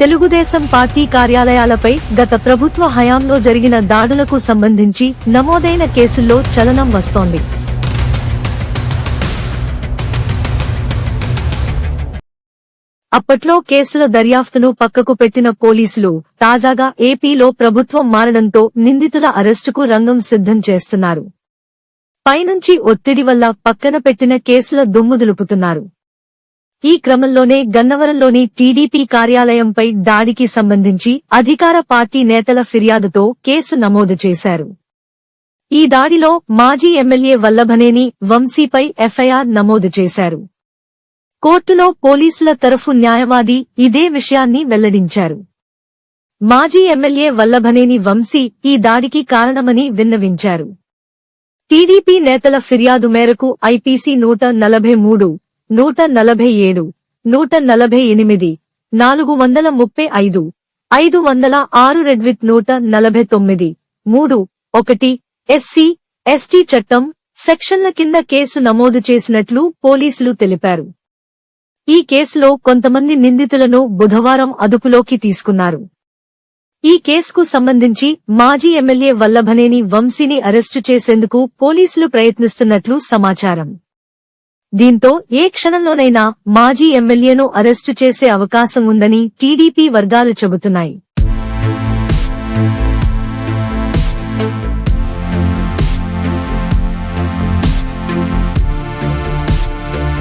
Telugu Desam party కార్యాలయాలపై గత ప్రభుత్వ హయాంలో జరిగిన దాడులకు సంబంధించి నమోదైన కేసుల్లో చలనం వస్తోంది. అప్పట్లో కేసుల దర్యాప్తును పక్కకు పెట్టిన పోలీసులు తాజాగా ఏపీలో ప్రభుత్వం మారడంతో నిందితుల అరెస్టుకు రంగం సిద్ధం చేస్తున్నారు. పైనుంచి ఒత్తిడి వల్ల పక్కన పెట్టిన కేసుల దుమ్ము దులుపుతున్నారు. ఈ క్రమంలోనే గన్నవరంలోని టీడీపీ కార్యాలయంపై దాడికి సంబంధించి అధికార పార్టీ నేతల ఫిర్యాదుతో కేసు నమోదు చేశారు. ఈ దాడిలో మాజీ ఎమ్మెల్యే వల్లభనేని వంశీపై ఎఫ్ఐఆర్ నమోదు చేశారు. కోర్టులో పోలీసుల తరఫు న్యాయవాది ఇదే విషయాన్ని వెల్లడించారు. మాజీ ఎమ్మెల్యే వల్లభనేని వంశీ ఈ దాడికి కారణమని విన్నవించారు. టీడీపీ నేతల ఫిర్యాదు మేరకు ఐపీసీ నూట నలభై మూడు నూట నలభై ఏడు నూట నలభై ఎనిమిది నాలుగు వందల ముప్పై ఐదు ఐదు వందల ఆరు రెడ్విత్ నూట నలభై తొమ్మిది మూడు ఒకటి ఎస్సీ ఎస్టీ చట్టం సెక్షన్ల కింద కేసు నమోదు చేసినట్లు పోలీసులు తెలిపారు. ఈ కేసులో కొంతమంది నిందితులను బుధవారం అదుపులోకి తీసుకున్నారు. ఈ కేసుకు సంబంధించి మాజీ ఎమ్మెల్యే వల్లభనేని వంశీని అరెస్టు చేసేందుకు పోలీసులు ప్రయత్నిస్తున్నట్లు సమాచారం. దీంతో ఏ క్షణంలోనైనా మాజీ ఎమ్మెల్యేను అరెస్టు చేసే అవకాశం ఉందని టీడీపీ వర్గాలు చెబుతున్నాయి.